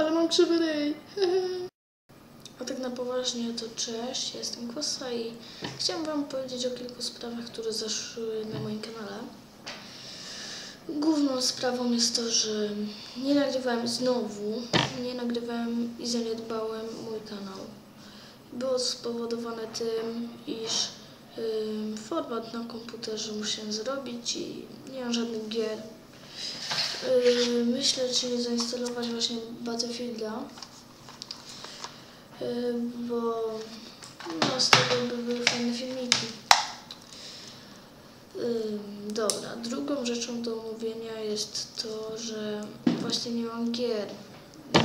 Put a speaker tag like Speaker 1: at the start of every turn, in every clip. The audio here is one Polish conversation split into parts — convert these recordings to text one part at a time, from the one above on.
Speaker 1: ale mam krzywy ryj. A tak na poważnie to cześć, jestem Kosa i chciałam wam powiedzieć o kilku sprawach, które zaszły na moim kanale. Główną sprawą jest to, że nie nagrywałem znowu, nie nagrywałem i zaniedbałem mój kanał. Było spowodowane tym, iż ym, format na komputerze musiałem zrobić i nie mam żadnych gier. Yy, myślę, czy nie zainstalować właśnie Battlefielda, yy, bo no, z tego by były fajne filmiki. Ym, dobra, drugą rzeczą do omówienia jest to, że właśnie nie mam gier.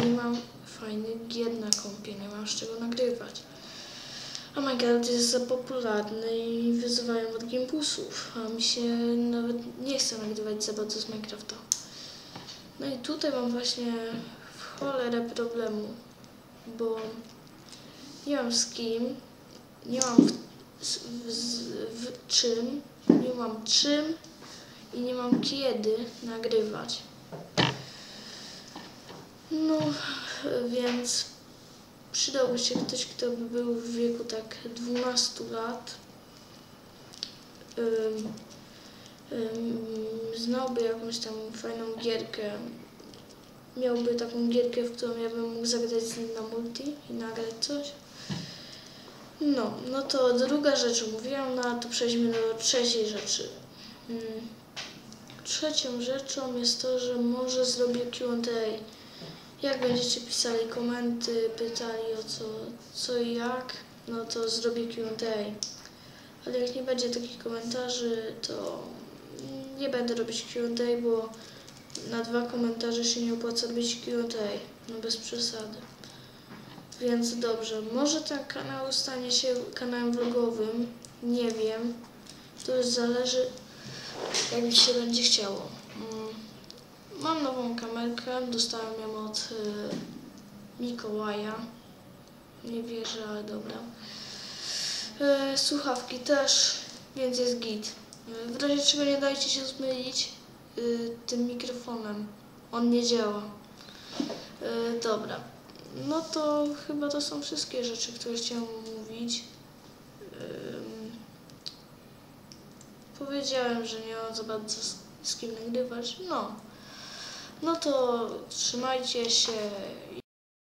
Speaker 1: Nie mam fajnych gier na kompie, nie mam z czego nagrywać. A Minecraft jest za popularny i wyzywają od gimbusów, a mi się nawet nie chce nagrywać za bardzo z Minecrafta. No i tutaj mam właśnie w cholerę problemu, bo nie mam z kim, nie mam w, w, w czym, nie mam czym i nie mam kiedy nagrywać. No, więc przydałby się ktoś, kto by był w wieku tak 12 lat. Ym, ym, znałby jakąś tam fajną gierkę. Miałby taką gierkę, w którą ja bym mógł zagrać z nim na multi i nagrać coś. No, no to druga rzecz omówiłam, no a to przejdźmy do trzeciej rzeczy. Trzecią rzeczą jest to, że może zrobię Q&A. Jak będziecie pisali komenty, pytali o co, co i jak, no to zrobię Q&A. Ale jak nie będzie takich komentarzy, to nie będę robić Q&A, bo na dwa komentarze się nie opłaca robić Q&A. No bez przesady. Więc dobrze, może ten kanał stanie się kanałem vlogowym, nie wiem. To już zależy, jak mi się będzie chciało. Mam nową kamerkę, dostałem ją od y, Mikołaja. Nie wierzę, ale dobra. Y, słuchawki też, więc jest git. Y, w razie czego nie dajcie się zmylić y, tym mikrofonem. On nie działa. Y, dobra. No to chyba to są wszystkie rzeczy, które chciałam mówić. Ym, powiedziałem, że nie mam za bardzo z, z kim nagrywać. No. No to trzymajcie się